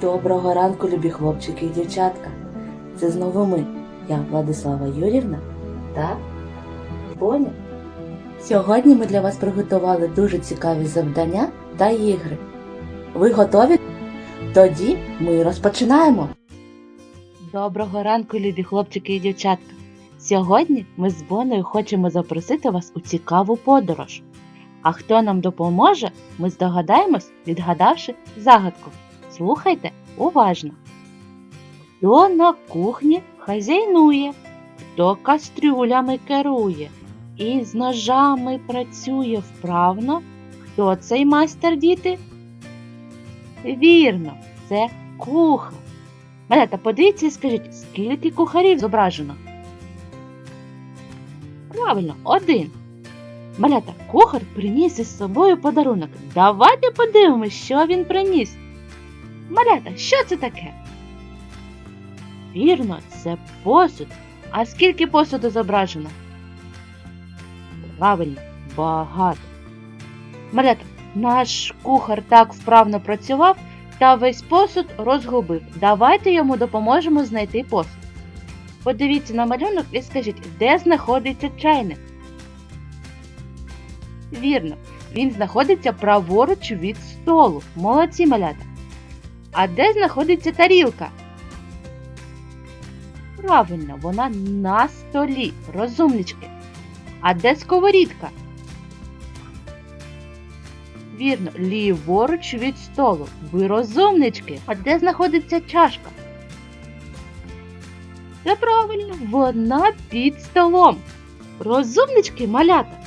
Доброго ранку, любі хлопчики і дівчатка. Це знову ми, я Владислава Юрівна та Боня. Сьогодні ми для вас приготували дуже цікаві завдання та ігри. Ви готові? Тоді ми розпочинаємо. Доброго ранку, любі хлопчики і дівчатка. Сьогодні ми з Боною хочемо запросити вас у цікаву подорож. А хто нам допоможе, ми здогадаємось, відгадавши загадку. Слухайте уважно. Хто на кухні хазяйнує, хто кастрюлями керує і з ножами працює вправно, хто цей майстер діти? Вірно, це кухар. Малята, подивіться і скажіть, скільки кухарів зображено? Правильно, один. Малята, кухар приніс із собою подарунок. Давайте подивимось, що він приніс. Малята, що це таке? Вірно, це посуд. А скільки посуду зображено? Правильно, багато. Малята, наш кухар так вправно працював та весь посуд розгубив. Давайте йому допоможемо знайти посуд. Подивіться на малюнок і скажіть, де знаходиться чайник? Вірно, він знаходиться праворуч від столу. Молодці малята. А де знаходиться тарілка? Правильно, вона на столі. Розумнички. А де сковорідка? Вірно, ліворуч від столу. Ви розумнички. А де знаходиться чашка? Це правильно, вона під столом. Розумнички малята.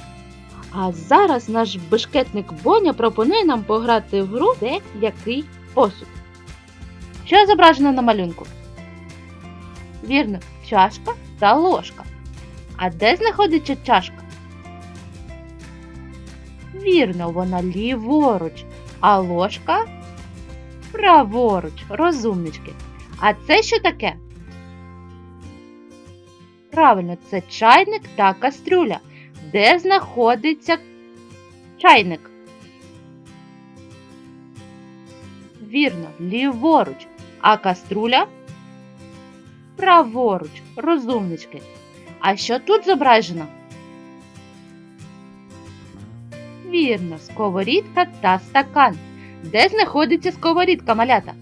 А зараз наш бешкетник Боня пропонує нам пограти в гру де який посуд. Що зображено на малюнку? Вірно, чашка та ложка. А де знаходиться чашка? Вірно, вона ліворуч, а ложка праворуч, розумнички. А це що таке? Правильно, це чайник та кастрюля. Де знаходиться чайник? Вірно, ліворуч, а каструля праворуч, розумнички. А що тут зображено? Вірно, сковорідка та стакан. Де знаходиться сковорідка, малята?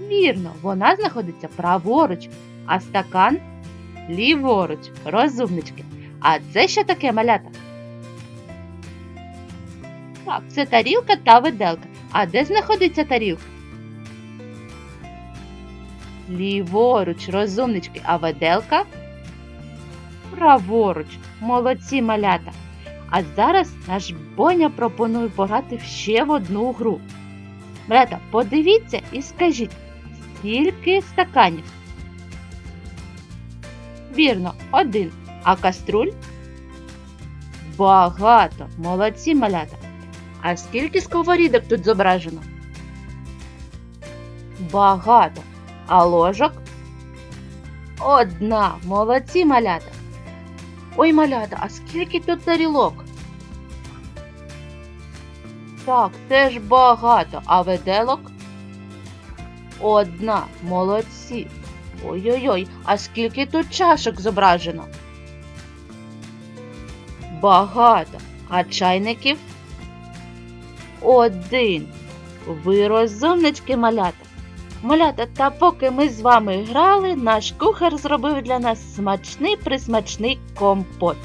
Вірно, вона знаходиться праворуч, а стакан ліворуч, розумнички. А це що таке малята? Так, це тарілка та виделка. А де знаходиться тарілка? Ліворуч, розумнички, а виделка? Праворуч, молодці малята. А зараз наш Боня пропонує пограти ще в одну гру. Малята, подивіться і скажіть, скільки стаканів? Вірно, один. А каструль? Багато. Молодці малята. А скільки сковорідок тут зображено? Багато. А ложок? Одна. Молодці малята. Ой, малята, а скільки тут тарілок? Так, теж багато. А виделок? Одна. Молодці. Ой-ой-ой, а скільки тут чашок зображено? Багато. А чайників? Один. Ви розумнички, малята. Малята, та поки ми з вами грали, наш кухар зробив для нас смачний присмачний компот.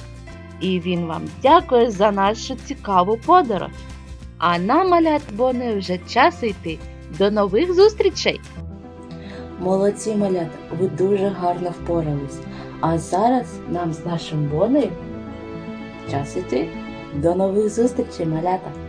І він вам дякує за нашу цікаву подорож. А нам, малят, Бони, вже час йти. До нових зустрічей! Молодці малята, ви дуже гарно впорались. А зараз нам з нашим Бонею час іти. До нових зустрічей, малята!